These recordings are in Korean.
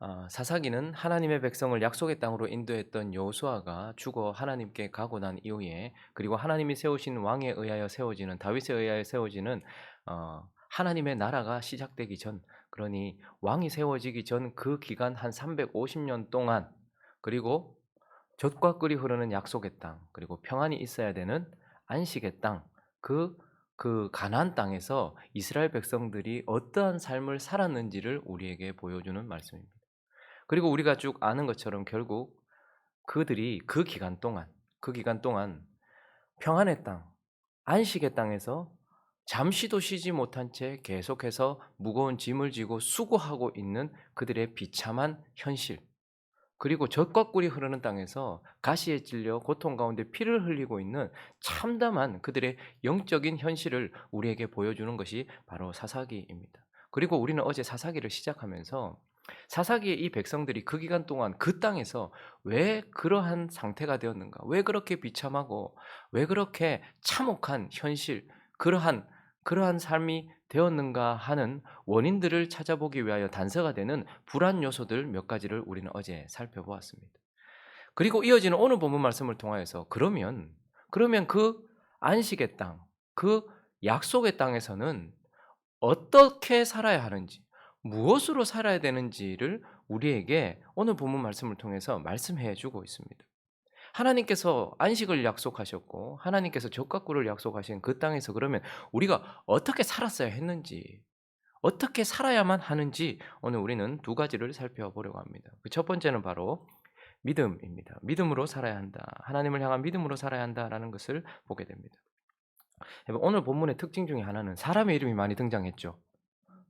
아, 사사기는 하나님의 백성을 약속의 땅으로 인도했던 여호수아가 죽어 하나님께 가고 난 이후에 그리고 하나님이 세우신 왕에 의하여 세워지는 다윗에 의하여 세워지는 어, 하나님의 나라가 시작되기 전 그러니 왕이 세워지기 전 그 기간 한 350년 동안 그리고 젖과 꿀이 흐르는 약속의 땅 그리고 평안이 있어야 되는 안식의 땅그 그 가나안 땅에서 이스라엘 백성들이 어떠한 삶을 살았는지를 우리에게 보여주는 말씀입니다. 그리고 우리가 쭉 아는 것처럼 결국 그들이 그 기간 동안 그 기간 동안 평안의 땅, 안식의 땅에서 잠시도 쉬지 못한 채 계속해서 무거운 짐을 지고 수고하고 있는 그들의 비참한 현실. 그리고 젖과 꿀이 흐르는 땅에서 가시에 찔려 고통 가운데 피를 흘리고 있는 참담한 그들의 영적인 현실을 우리에게 보여주는 것이 바로 사사기입니다. 그리고 우리는 어제 사사기를 시작하면서 사사기의 이 백성들이 그 기간 동안 그 땅에서 왜 그러한 상태가 되었는가? 왜 그렇게 비참하고 왜 그렇게 참혹한 현실, 그러한 그러한 삶이 되었는가 하는 원인들을 찾아보기 위하여 단서가 되는 불안 요소들 몇 가지를 우리는 어제 살펴보았습니다. 그리고 이어지는 오늘 본문 말씀을 통하여서 그러면 그러면 그 안식의 땅, 그 약속의 땅에서는 어떻게 살아야 하는지, 무엇으로 살아야 되는지를 우리에게 오늘 본문 말씀을 통해서 말씀해 주고 있습니다. 하나님께서 안식을 약속하셨고 하나님께서 꿀을 약속하신 그 땅에서 그러면 우리가 어떻게 살았어야 했는지 어떻게 살아야만 하는지 오늘 우리는 두 가지를 살펴보려고 합니다. 그 첫 번째는 바로 믿음입니다. 믿음으로 살아야 한다. 하나님을 향한 믿음으로 살아야 한다라는 것을 보게 됩니다. 오늘 본문의 특징 중에 하나는 사람의 이름이 많이 등장했죠.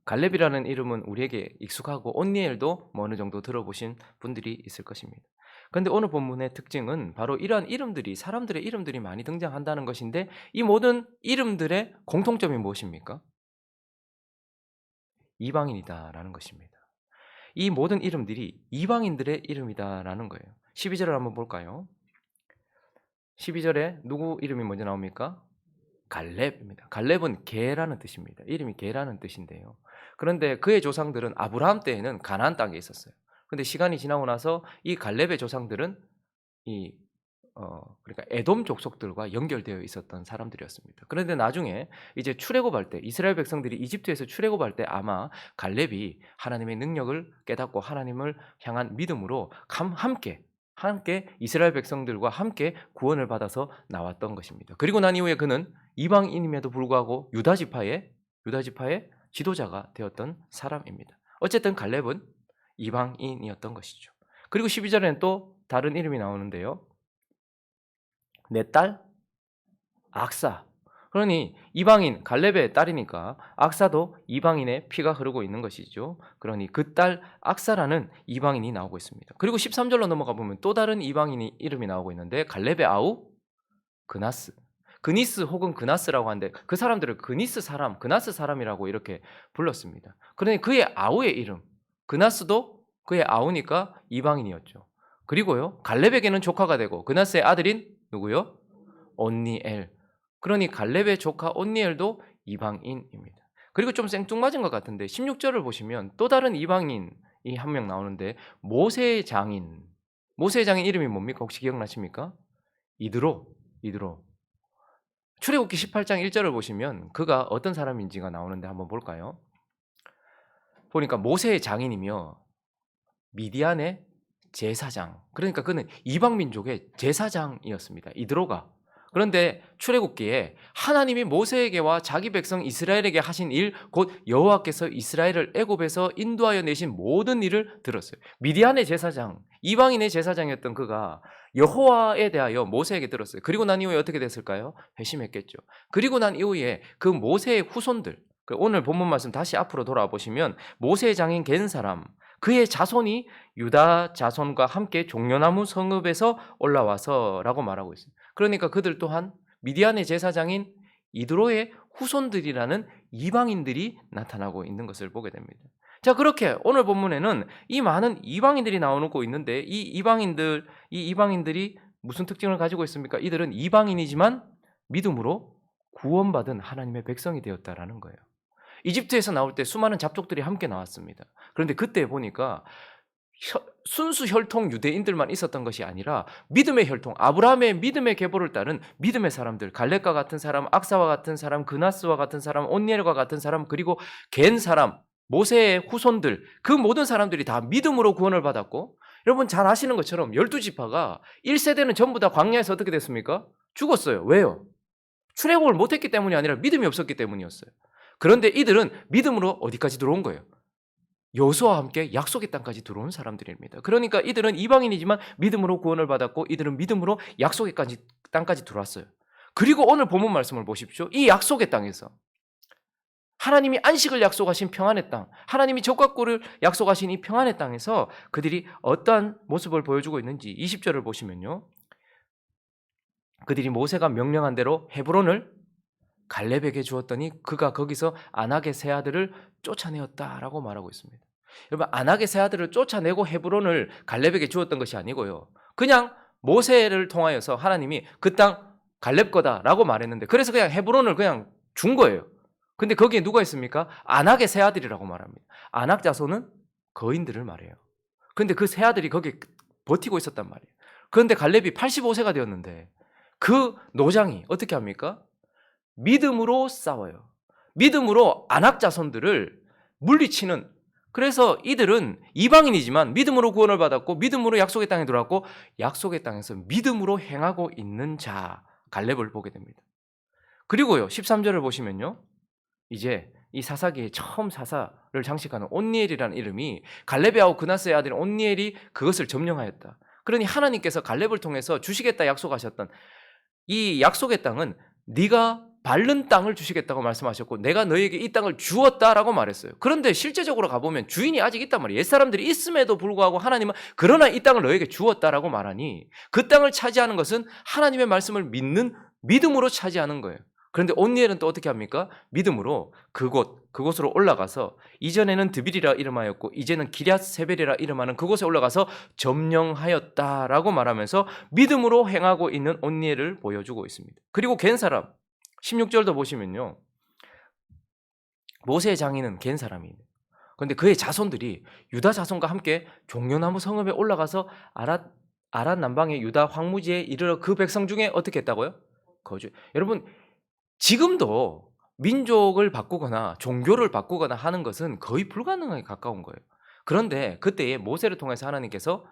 갈렙이라는 이름은 우리에게 익숙하고 온니엘도 뭐 어느 정도 들어보신 분들이 있을 것입니다. 그런데 오늘 본문의 특징은 바로 이러한 이름들이 사람들의 이름들이 많이 등장한다는 것인데 이 모든 이름들의 공통점이 무엇입니까? 이방인이다라는 것입니다. 이 모든 이름들이 이방인들의 이름이다라는 거예요. 12절을 한번 볼까요? 12절에 누구 이름이 먼저 나옵니까? 갈렙입니다. 갈렙은 개라는 뜻입니다. 이름이 개라는 뜻인데요. 그런데 그의 조상들은 아브라함 때에는 가나안 땅에 있었어요. 근데 시간이 지나고 나서 이 갈렙의 조상들은 이 어, 그러니까 에돔 족속들과 연결되어 있었던 사람들이었습니다. 그런데 나중에 이제 출애굽할 때 이스라엘 백성들이 이집트에서 출애굽할 때 아마 갈렙이 하나님의 능력을 깨닫고 하나님을 향한 믿음으로 함께 함께 이스라엘 백성들과 함께 구원을 받아서 나왔던 것입니다. 그리고 난 이후에 그는 이방인임에도 불구하고 유다 지파의 유다 지파의 지도자가 되었던 사람입니다. 어쨌든 갈렙은 이방인이었던 것이죠. 그리고 12절에는 또 다른 이름이 나오는데요. 내 딸 악사. 그러니 이방인 갈렙의 딸이니까 악사도 이방인의 피가 흐르고 있는 것이죠. 그러니 그 딸 악사라는 이방인이 나오고 있습니다. 그리고 13절로 넘어가 보면 또 다른 이방인이 이름이 나오고 있는데 갈렙의 아우 그나스. 그니스 혹은 그나스라고 하는데 그 사람들을 그니스 사람, 그나스 사람이라고 이렇게 불렀습니다. 그러니 그의 아우의 이름 그나스도 그의 아우니까 이방인이었죠. 그리고요 갈렙에게는 조카가 되고 그나스의 아들인 누구요? 온니엘. 그러니 갈렙의 조카 온니엘도 이방인입니다. 그리고 좀 생뚱맞은 것 같은데 16절을 보시면 또 다른 이방인이 한 명 나오는데 모세의 장인. 모세의 장인 이름이 뭡니까? 혹시 기억나십니까? 이드로. 이드로. 출애굽기 18장 1절을 보시면 그가 어떤 사람인지가 나오는데 한번 볼까요? 보니까 모세의 장인이며 미디안의 제사장. 그러니까 그는 이방 민족의 제사장이었습니다. 이드로가. 그런데 출애굽기에 하나님이 모세에게와 자기 백성 이스라엘에게 하신 일, 곧 여호와께서 이스라엘을 애굽에서 인도하여 내신 모든 일을 들었어요. 미디안의 제사장, 이방인의 제사장이었던 그가 여호와에 대하여 모세에게 들었어요. 그리고 난 이후에 어떻게 됐을까요? 회심했겠죠. 그리고 난 이후에 그 모세의 후손들, 그 오늘 본문 말씀 다시 앞으로 돌아와 보시면 모세의 장인 겐 사람, 그의 자손이 유다 자손과 함께 종려나무 성읍에서 올라와서라고 말하고 있습니다. 그러니까 그들 또한 미디안의 제사장인 이드로의 후손들이라는 이방인들이 나타나고 있는 것을 보게 됩니다. 자, 그렇게 오늘 본문에는 이 많은 이방인들이 나오고 있는데 이 이방인들, 이 이방인들이 무슨 특징을 가지고 있습니까? 이들은 이방인이지만 믿음으로 구원받은 하나님의 백성이 되었다라는 거예요. 이집트에서 나올 때 수많은 잡족들이 함께 나왔습니다. 그런데 그때 보니까 혀- 순수 혈통 유대인들만 있었던 것이 아니라 믿음의 혈통, 아브라함의 믿음의 계보를 따른 믿음의 사람들, 갈렙과 같은 사람, 악사와 같은 사람, 그나스와 같은 사람, 온니엘과 같은 사람, 그리고 겐 사람, 모세의 후손들, 그 모든 사람들이 다 믿음으로 구원을 받았고, 여러분 잘 아시는 것처럼 열두 지파가 1세대는 전부 다 광야에서 어떻게 됐습니까? 죽었어요. 왜요? 출애굽을 못했기 때문이 아니라 믿음이 없었기 때문이었어요. 그런데 이들은 믿음으로 어디까지 들어온 거예요? 여호수아와 함께 약속의 땅까지 들어온 사람들입니다. 그러니까 이들은 이방인이지만 믿음으로 구원을 받았고 이들은 믿음으로 약속의 까지- 땅까지 들어왔어요. 그리고 오늘 본문 말씀을 보십시오. 이 약속의 땅에서 하나님이 안식을 약속하신 평안의 땅, 하나님이 적과 꿀을 약속하신 이 평안의 땅에서 그들이 어떠한 모습을 보여주고 있는지 20절을 보시면요. 그들이 모세가 명령한 대로 헤브론을 갈렙에게 주었더니 그가 거기서 안악의 세 아들을 쫓아내었다라고 말하고 있습니다. 여러분 안악의 세 아들을 쫓아내고 헤브론을 갈렙에게 주었던 것이 아니고요. 그냥 모세를 통하여서 하나님이 그 땅 갈렙 거다라고 말했는데 그래서 그냥 헤브론을 그냥 준 거예요. 근데 거기에 누가 있습니까? 안악의 세 아들이라고 말합니다. 안악 자손은 거인들을 말해요. 근데 그 세 아들이 거기에 버티고 있었단 말이에요. 그런데 갈렙이 85세가 되었는데 그 노장이 어떻게 합니까? 믿음으로 싸워요. 믿음으로 안악 자손들을 물리치는 그래서 이들은 이방인이지만 믿음으로 구원을 받았고 믿음으로 약속의 땅에 들어왔고 약속의 땅에서 믿음으로 행하고 있는 자 갈렙을 보게 됩니다. 그리고요 13절을 보시면요 이제 이 사사기의 처음 사사를 장식하는 온니엘이라는 이름이 아우 그나스의 아들 온니엘이 그것을 점령하였다. 그러니 하나님께서 갈렙을 통해서 주시겠다 약속하셨던 이 약속의 땅은 네가 밟는 땅을 주시겠다고 말씀하셨고 내가 너에게 이 땅을 주었다라고 말했어요. 그런데 실제적으로 가보면 주인이 아직 있단 말이에요. 옛사람들이 있음에도 불구하고 하나님은 그러나 이 땅을 너에게 주었다라고 말하니 그 땅을 차지하는 것은 하나님의 말씀을 믿는 믿음으로 차지하는 거예요. 그런데 온니엘은 또 어떻게 합니까? 믿음으로 그곳 그곳으로 올라가서 이전에는 드빌이라 이름하였고 이제는 기럇 세벨이라 이름하는 그곳에 올라가서 점령하였다라고 말하면서 믿음으로 행하고 있는 온니엘을 보여주고 있습니다. 그리고 겐 사람 16절도 보시면요. 모세의 장인은 겐 사람이에요. 그런데 그의 자손들이 유다 자손과 함께 종려나무 성읍에 올라가서 아랏 아랏 남방의 유다 황무지에 이르러 그 백성 중에 어떻게 했다고요? 거주. 여러분 지금도 민족을 바꾸거나 종교를 바꾸거나 하는 것은 거의 불가능하게 가까운 거예요. 그런데 그때에 모세를 통해서 하나님께서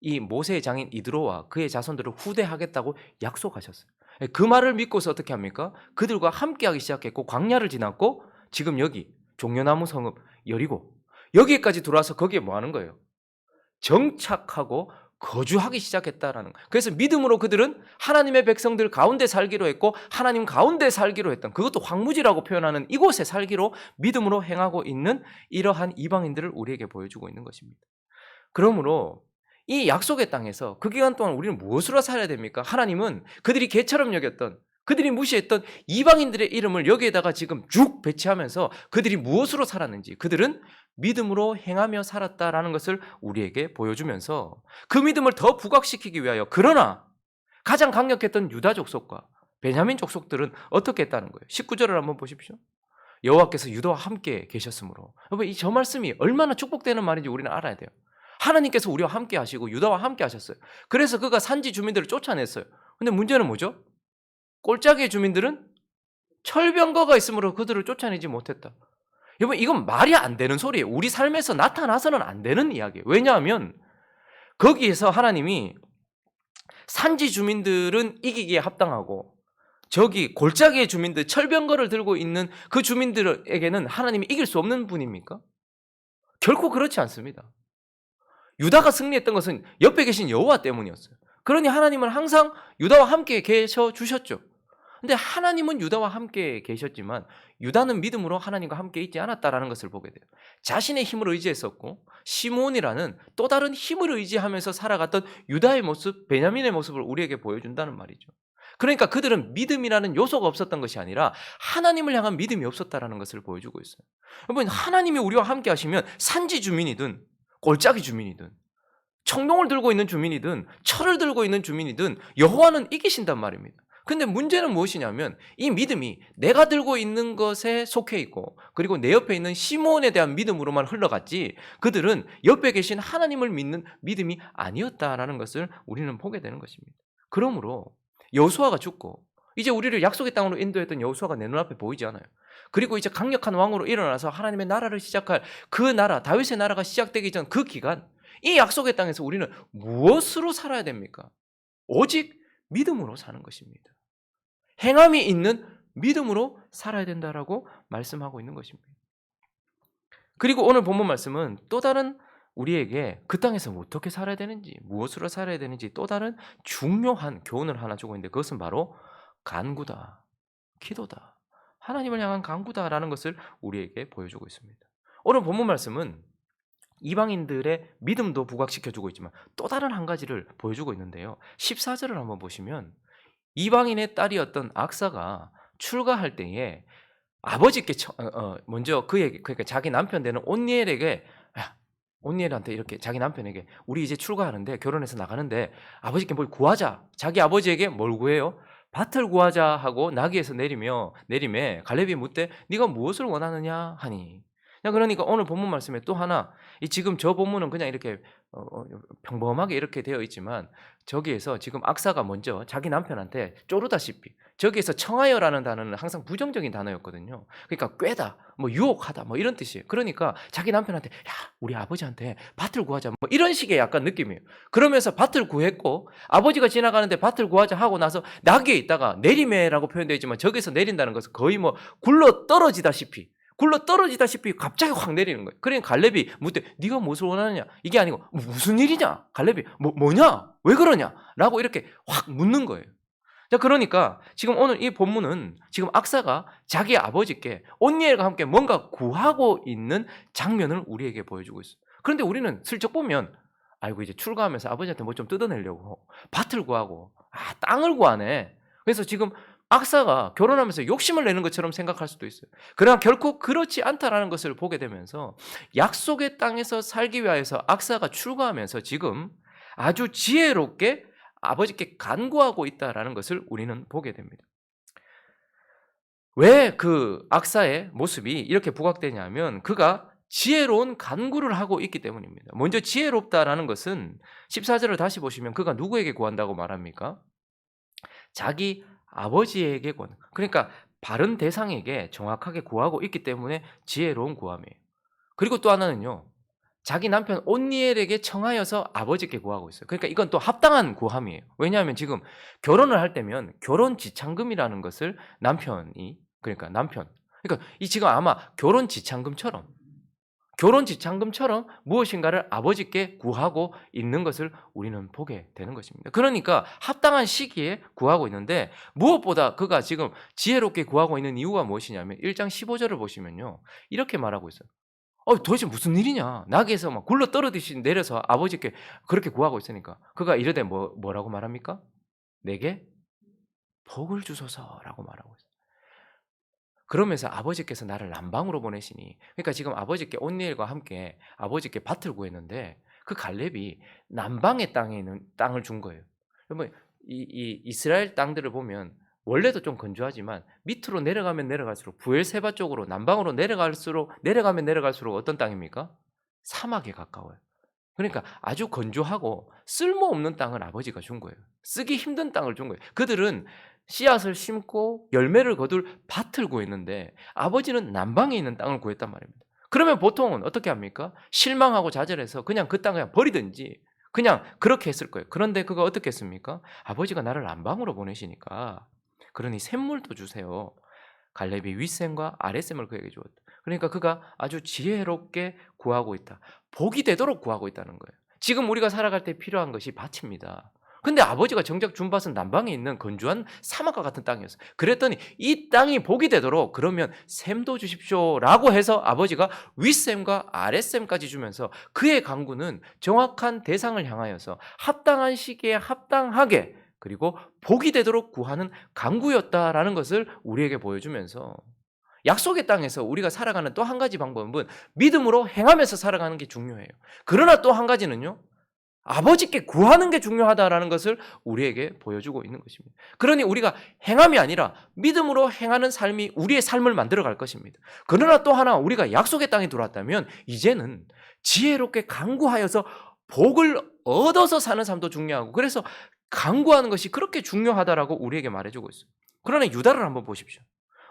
이 모세의 장인 이드로와 그의 자손들을 후대하겠다고 약속하셨어요. 그 말을 믿고서 어떻게 합니까? 그들과 함께하기 시작했고 광야를 지났고 지금 여기 종려나무 성읍 여리고 여기까지 들어와서 거기에 뭐 하는 거예요? 정착하고 거주하기 시작했다라는 거예요. 그래서 믿음으로 그들은 하나님의 백성들 가운데 살기로 했고 하나님 가운데 살기로 했던 그것도 황무지라고 표현하는 이곳에 살기로 믿음으로 행하고 있는 이러한 이방인들을 우리에게 보여주고 있는 것입니다. 그러므로 이 약속의 땅에서 그 기간 동안 우리는 무엇으로 살아야 됩니까? 하나님은 그들이 개처럼 여겼던 그들이 무시했던 이방인들의 이름을 여기에다가 지금 쭉 배치하면서 그들이 무엇으로 살았는지 그들은 믿음으로 행하며 살았다라는 것을 우리에게 보여주면서 그 믿음을 더 부각시키기 위하여 그러나 가장 강력했던 유다 족속과 베냐민 족속들은 어떻게 했다는 거예요? 19절을 한번 보십시오. 여호와께서 유다와 함께 계셨으므로 여러분 이 저 말씀이 얼마나 축복되는 말인지 우리는 알아야 돼요. 하나님께서 우리와 함께 하시고 유다와 함께 하셨어요. 그래서 그가 산지 주민들을 쫓아냈어요. 근데 문제는 뭐죠? 꼴짜기의 주민들은 철병거가 있으므로 그들을 쫓아내지 못했다. 여러분 이건 말이 안 되는 소리예요. 우리 삶에서 나타나서는 안 되는 이야기예요. 왜냐하면 거기에서 하나님이 산지 주민들은 이기기에 합당하고 저기 골짜기의 주민들 철병거를 들고 있는 그 주민들에게는 하나님이 이길 수 없는 분입니까? 결코 그렇지 않습니다. 유다가 승리했던 것은 옆에 계신 여호와 때문이었어요. 그러니 하나님은 항상 유다와 함께 계셔 주셨죠. 근데 하나님은 유다와 함께 계셨지만 유다는 믿음으로 하나님과 함께 있지 않았다라는 것을 보게 돼요. 자신의 힘을 의지했었고 시몬이라는 또 다른 힘을 의지하면서 살아갔던 유다의 모습, 베냐민의 모습을 우리에게 보여준다는 말이죠. 그러니까 그들은 믿음이라는 요소가 없었던 것이 아니라 하나님을 향한 믿음이 없었다라는 것을 보여주고 있어요. 여러분 하나님이 우리와 함께 하시면 산지 주민이든 골짜기 주민이든 청동을 들고 있는 주민이든 철을 들고 있는 주민이든 여호와는 이기신단 말입니다. 근데 문제는 무엇이냐면 이 믿음이 내가 들고 있는 것에 속해 있고 그리고 내 옆에 있는 시몬에 대한 믿음으로만 흘러갔지 그들은 옆에 계신 하나님을 믿는 믿음이 아니었다라는 것을 우리는 보게 되는 것입니다. 그러므로 여수아가 죽고 이제 우리를 약속의 땅으로 인도했던 여수아가 내 눈앞에 보이지 않아요. 그리고 이제 강력한 왕으로 일어나서 하나님의 나라를 시작할 그 나라 다윗의 나라가 시작되기 전 그 기간 이 약속의 땅에서 우리는 무엇으로 살아야 됩니까? 오직 믿음으로 사는 것입니다. 행함이 있는 믿음으로 살아야 된다라고 말씀하고 있는 것입니다. 그리고 오늘 본문 말씀은 또 다른 우리에게 그 땅에서 어떻게 살아야 되는지, 무엇으로 살아야 되는지 또 다른 중요한 교훈을 하나 주고 있는데 그것은 바로 간구다, 기도다, 하나님을 향한 간구다라는 것을 우리에게 보여주고 있습니다. 오늘 본문 말씀은 이방인들의 믿음도 부각시켜 주고 있지만 또 다른 한 가지를 보여주고 있는데요. 14절을 한번 보시면 이방인의 딸이었던 악사가 출가할 때에 아버지께 처- 어, 어, 먼저 그에게 그러니까 자기 남편 되는 온니엘에게 야, 온니엘한테 이렇게 자기 남편에게 우리 이제 출가하는데 결혼해서 나가는데 아버지께 뭘 구하자. 자기 아버지에게 뭘 구해요? 밭을 구하자 하고 나귀에서 내리며 내림에 갈렙이 묻되 네가 무엇을 원하느냐? 하니 자, 그러니까 오늘 본문 말씀에 또 하나 이 지금 저 본문은 그냥 이렇게 어, 어, 평범하게 이렇게 되어 있지만 저기에서 지금 악사가 먼저 자기 남편한테 쪼르다시피 저기에서 청하여라는 단어는 항상 부정적인 단어였거든요. 그러니까 꿰다, 뭐 유혹하다, 뭐 이런 뜻이에요. 그러니까 자기 남편한테 야 우리 아버지한테 밭을 구하자, 뭐 이런 식의 약간 느낌이에요. 그러면서 밭을 구했고 아버지가 지나가는데 밭을 구하자 하고 나서 나귀에 있다가 내리매라고 표현되어 있지만 저기서 내린다는 것은 거의 뭐 굴러 떨어지다시피 굴러 떨어지다시피 갑자기 확 내리는 거예요. 그러니까 갈렙이 묻되 네가 무엇을 원하느냐? 이게 아니고 뭐 무슨 일이냐? 갈렙이 뭐 뭐냐? 왜 그러냐? 라고 이렇게 확 묻는 거예요. 자, 그러니까 지금 오늘 이 본문은 지금 악사가 자기 아버지께 온니엘과 함께 뭔가 구하고 있는 장면을 우리에게 보여주고 있어요. 그런데 우리는 슬쩍 보면 아이고 이제 출가하면서 아버지한테 뭐 좀 뜯어내려고 밭을 구하고 아 땅을 구하네. 그래서 지금 악사가 결혼하면서 욕심을 내는 것처럼 생각할 수도 있어요. 그러나 결코 그렇지 않다라는 것을 보게 되면서 약속의 땅에서 살기 위하여서 악사가 출가하면서 지금 아주 지혜롭게 아버지께 간구하고 있다라는 것을 우리는 보게 됩니다. 왜 그 악사의 모습이 이렇게 부각되냐면 그가 지혜로운 간구를 하고 있기 때문입니다. 먼저 지혜롭다라는 것은 14절을 다시 보시면 그가 누구에게 구한다고 말합니까? 자기 아버지에게 구한. 그러니까 바른 대상에게 정확하게 구하고 있기 때문에 지혜로운 구함이에요. 그리고 또 하나는요. 자기 남편 온니엘에게 청하여서 아버지께 구하고 있어요. 그러니까 이건 또 합당한 구함이에요. 왜냐하면 지금 결혼을 할 때면 결혼 지참금이라는 것을 남편이 그러니까 남편 그러니까 이 지금 아마 결혼 지참금처럼 결혼 지참금처럼 무엇인가를 아버지께 구하고 있는 것을 우리는 보게 되는 것입니다. 그러니까 합당한 시기에 구하고 있는데 무엇보다 그가 지금 지혜롭게 구하고 있는 이유가 무엇이냐면 1장 15절을 보시면요. 이렇게 말하고 있어요. 어, 도대체 무슨 일이냐? 낙에서 막 굴러 떨어듯이 내려서 아버지께 그렇게 구하고 있으니까 그가 이르되 뭐, 뭐라고 말합니까? 내게 복을 주소서라고 말하고 있어요. 그러면서 아버지께서 나를 남방으로 보내시니 그러니까 지금 아버지께 온니엘과 함께 아버지께 밭을 구했는데 그 갈렙이 남방의 땅에 있는 땅을 준 거예요. 여러분 이, 이 이스라엘 땅들을 보면 원래도 좀 건조하지만 밑으로 내려가면 내려갈수록 부엘세바 쪽으로 남방으로 내려갈수록 내려가면 내려갈수록 어떤 땅입니까? 사막에 가까워요. 그러니까 아주 건조하고 쓸모없는 땅을 아버지가 준 거예요. 쓰기 힘든 땅을 준 거예요. 그들은 씨앗을 심고 열매를 거둘 밭을 구했는데 아버지는 남방에 있는 땅을 구했단 말입니다. 그러면 보통은 어떻게 합니까? 실망하고 좌절해서 그냥 그 땅을 그냥 버리든지 그냥 그렇게 했을 거예요. 그런데 그가 어떻게 했습니까? 아버지가 나를 남방으로 보내시니까 그러니 샘물도 주세요. 갈렙이 윗샘과 아랫샘을 그에게 주었다. 그러니까 그가 아주 지혜롭게 구하고 있다. 복이 되도록 구하고 있다는 거예요. 지금 우리가 살아갈 때 필요한 것이 밭입니다. 근데 아버지가 정작 준 밭은 남방에 있는 건조한 사막과 같은 땅이었어요. 그랬더니 이 땅이 복이 되도록 그러면 샘도 주십시오라고 해서 아버지가 윗샘과 아랫샘까지 주면서 그의 강구는 정확한 대상을 향하여서 합당한 시기에 합당하게 그리고 복이 되도록 구하는 강구였다라는 것을 우리에게 보여주면서 약속의 땅에서 우리가 살아가는 또 한 가지 방법은 믿음으로 행하면서 살아가는 게 중요해요. 그러나 또 한 가지는요. 아버지께 구하는 게 중요하다라는 것을 우리에게 보여주고 있는 것입니다. 그러니 우리가 행함이 아니라 믿음으로 행하는 삶이 우리의 삶을 만들어 갈 것입니다. 그러나 또 하나 우리가 약속의 땅에 들어왔다면 이제는 지혜롭게 강구하여서 복을 얻어서 사는 삶도 중요하고 그래서 강구하는 것이 그렇게 중요하다라고 우리에게 말해주고 있어요. 그러나 유다를 한번 보십시오.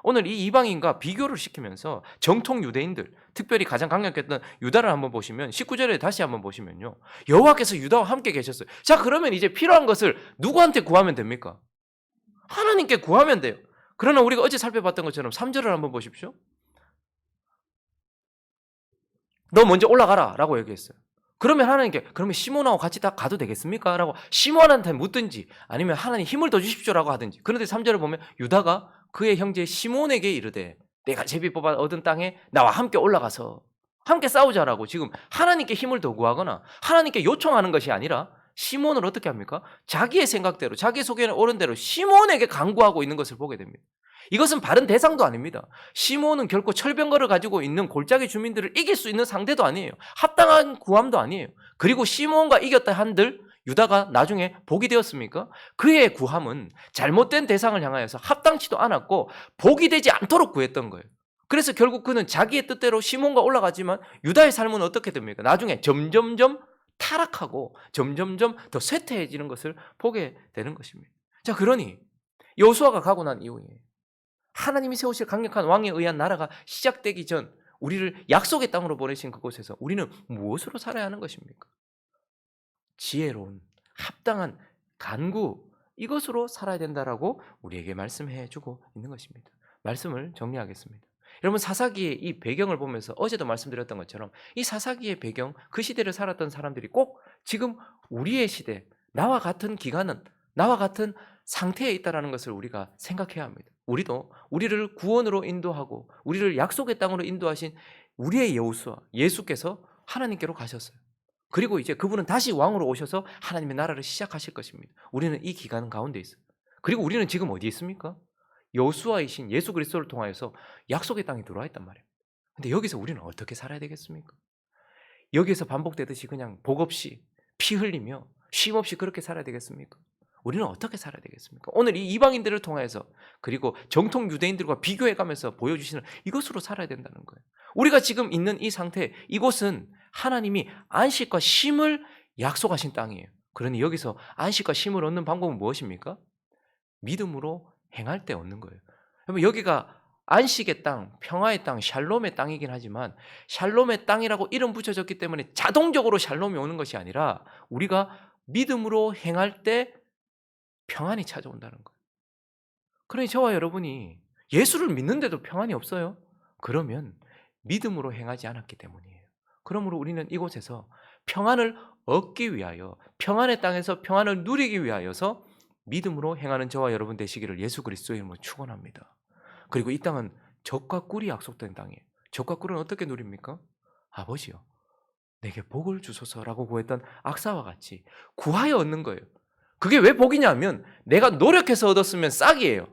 오늘 이 이방인과 비교를 시키면서 정통 유대인들, 특별히 가장 강력했던 유다를 한번 보시면 19절에 다시 한번 보시면요. 여호와께서 유다와 함께 계셨어요. 자, 그러면 이제 필요한 것을 누구한테 구하면 됩니까? 하나님께 구하면 돼요. 그러나 우리가 어제 살펴봤던 것처럼 3절을 한번 보십시오. 너 먼저 올라가라 라고 얘기했어요. 그러면 하나님께 그러면 시몬하고 같이 다 가도 되겠습니까? 라고 시몬한테 묻든지 아니면 하나님 힘을 더 주십시오라고 하든지 그런데 3절을 보면 유다가 그의 형제 시몬에게 이르되 내가 제비 뽑아 얻은 땅에 나와 함께 올라가서 함께 싸우자라고 지금 하나님께 힘을 더 구하거나 하나님께 요청하는 것이 아니라 시몬을 어떻게 합니까? 자기의 생각대로 자기 속에는 옳은 대로 시몬에게 강구하고 있는 것을 보게 됩니다. 이것은 바른 대상도 아닙니다. 시몬은 결코 철병거를 가지고 있는 골짜기 주민들을 이길 수 있는 상대도 아니에요. 합당한 구함도 아니에요. 그리고 시몬과 이겼다 한들 유다가 나중에 복이 되었습니까? 그의 구함은 잘못된 대상을 향하여서 합당치도 않았고 복이 되지 않도록 구했던 거예요. 그래서 결국 그는 자기의 뜻대로 시몬과 올라가지만 유다의 삶은 어떻게 됩니까? 나중에 점점점 타락하고 점점점 더 쇠퇴해지는 것을 보게 되는 것입니다. 자, 그러니 여호수아가 가고 난 이후에 하나님이 세우실 강력한 왕에 의한 나라가 시작되기 전 우리를 약속의 땅으로 보내신 그곳에서 우리는 무엇으로 살아야 하는 것입니까? 지혜로운 합당한 간구 이것으로 살아야 된다라고 우리에게 말씀해 주고 있는 것입니다. 말씀을 정리하겠습니다. 여러분 사사기의 이 배경을 보면서 어제도 말씀드렸던 것처럼 이 사사기의 배경 그 시대를 살았던 사람들이 꼭 지금 우리의 시대 나와 같은 기간은 나와 같은 상태에 있다라는 것을 우리가 생각해야 합니다. 우리도 우리를 구원으로 인도하고 우리를 약속의 땅으로 인도하신 우리의 여호수아 예수께서 하나님께로 가셨어요. 그리고 이제 그분은 다시 왕으로 오셔서 하나님의 나라를 시작하실 것입니다. 우리는 이 기간 가운데 있어요. 그리고 우리는 지금 어디 있습니까? 여호수아이신 예수 그리스도를 통하여서 약속의 땅에 들어와 있단 말이에요. 근데 여기서 우리는 어떻게 살아야 되겠습니까? 여기서 반복되듯이 그냥 복 없이 피 흘리며 쉼 없이 그렇게 살아야 되겠습니까? 우리는 어떻게 살아야 되겠습니까? 오늘 이 이방인들을 통해서 그리고 정통 유대인들과 비교해 가면서 보여주시는 이것으로 살아야 된다는 거예요. 우리가 지금 있는 이 상태, 이곳은 하나님이 안식과 쉼을 약속하신 땅이에요. 그러니 여기서 안식과 쉼을 얻는 방법은 무엇입니까? 믿음으로 행할 때 얻는 거예요. 여러분 여기가 안식의 땅, 평화의 땅, 샬롬의 땅이긴 하지만 샬롬의 땅이라고 이름 붙여졌기 때문에 자동적으로 샬롬이 오는 것이 아니라 우리가 믿음으로 행할 때 평안이 찾아온다는 거예요. 그러니 저와 여러분이 예수를 믿는데도 평안이 없어요. 그러면 믿음으로 행하지 않았기 때문이에요. 그러므로 우리는 이곳에서 평안을 얻기 위하여 평안의 땅에서 평안을 누리기 위하여서 믿음으로 행하는 저와 여러분 되시기를 예수 그리스도의 이름으로 축원합니다. 그리고 이 땅은 적과 꿀이 약속된 땅이에요. 적과 꿀은 어떻게 누립니까? 아버지요. 내게 복을 주소서라고 구했던 악사와 같이 구하여 얻는 거예요. 그게 왜 복이냐면 내가 노력해서 얻었으면 싹이에요.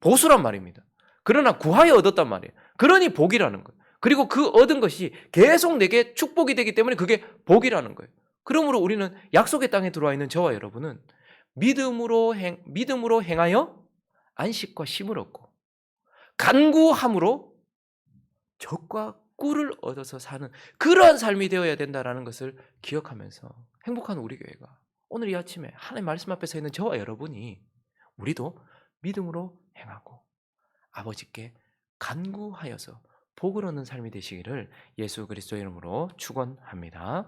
보수란 말입니다. 그러나 구하여 얻었단 말이에요. 그러니 복이라는 거예요. 그리고 그 얻은 것이 계속 내게 축복이 되기 때문에 그게 복이라는 거예요. 그러므로 우리는 약속의 땅에 들어와 있는 저와 여러분은 믿음으로 행, 믿음으로 행하여 안식과 쉼을 얻고 간구함으로 적과 꿀을 얻어서 사는 그러한 삶이 되어야 된다라는 것을 기억하면서 행복한 우리 교회가 오늘 이 아침에 하나님 말씀 앞에 서 있는 저와 여러분이 우리도 믿음으로 행하고 아버지께 간구하여서 복을 얻는 삶이 되시기를 예수 그리스도 이름으로 축원합니다.